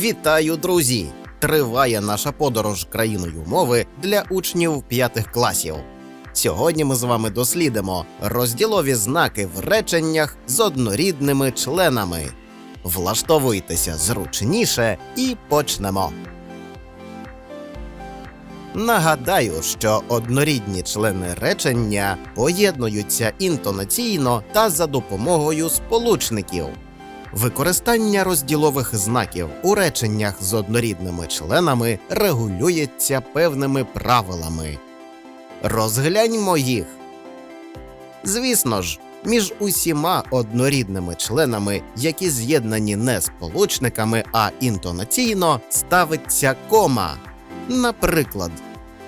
Вітаю, друзі! Триває наша подорож країною мови для учнів п'ятих класів. Сьогодні ми з вами дослідимо розділові знаки в реченнях з однорідними членами. Влаштовуйтеся зручніше і почнемо. Нагадаю, що однорідні члени речення поєднуються інтонаційно та за допомогою сполучників. Використання розділових знаків у реченнях з однорідними членами регулюється певними правилами. Розгляньмо їх. Звісно ж, між усіма однорідними членами, які з'єднані не сполучниками, а інтонаційно, ставиться кома. Наприклад,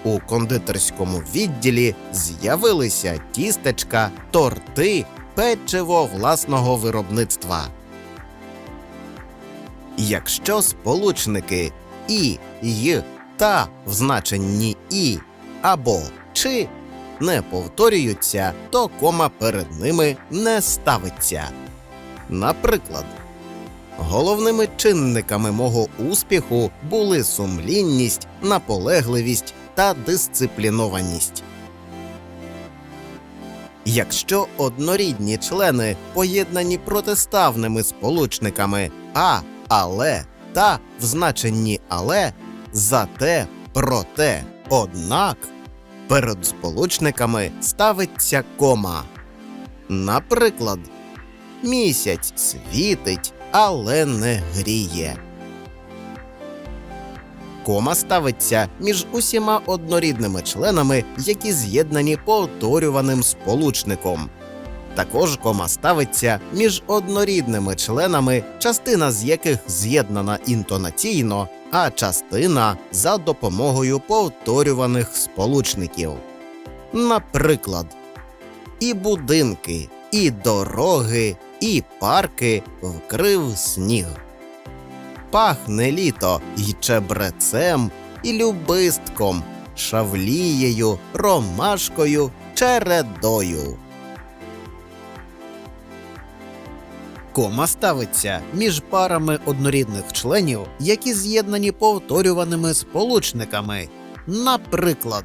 у кондитерському відділі з'явилися тістечка, торти, печиво власного виробництва. Якщо сполучники і, й, та в значенні і або чи не повторюються, то кома перед ними не ставиться. Наприклад, головними чинниками мого успіху були сумлінність, наполегливість та дисциплінованість. Якщо однорідні члени поєднані протиставними сполучниками а, але та в значенні але, зате, проте, однак перед сполучниками ставиться кома. Наприклад, місяць світить, але не гріє. Кома ставиться між усіма однорідними членами, які з'єднані повторюваним сполучником. Також кома ставиться між однорідними членами, частина з яких з'єднана інтонаційно, а частина за допомогою повторюваних сполучників. Наприклад, і будинки, і дороги, і парки вкрив сніг. Пахне літо й чебрецем, і любистком, шавлією, ромашкою, чередою. Кома ставиться між парами однорідних членів, які з'єднані повторюваними сполучниками. Наприклад,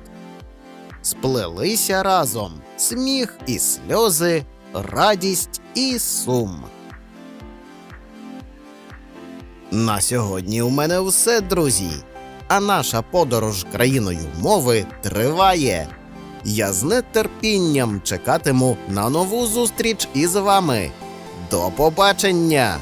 сплелися разом сміх і сльози, радість і сум. На сьогодні у мене все, друзі. А наша подорож країною мови триває. Я з нетерпінням чекатиму на нову зустріч із вами. До побачення!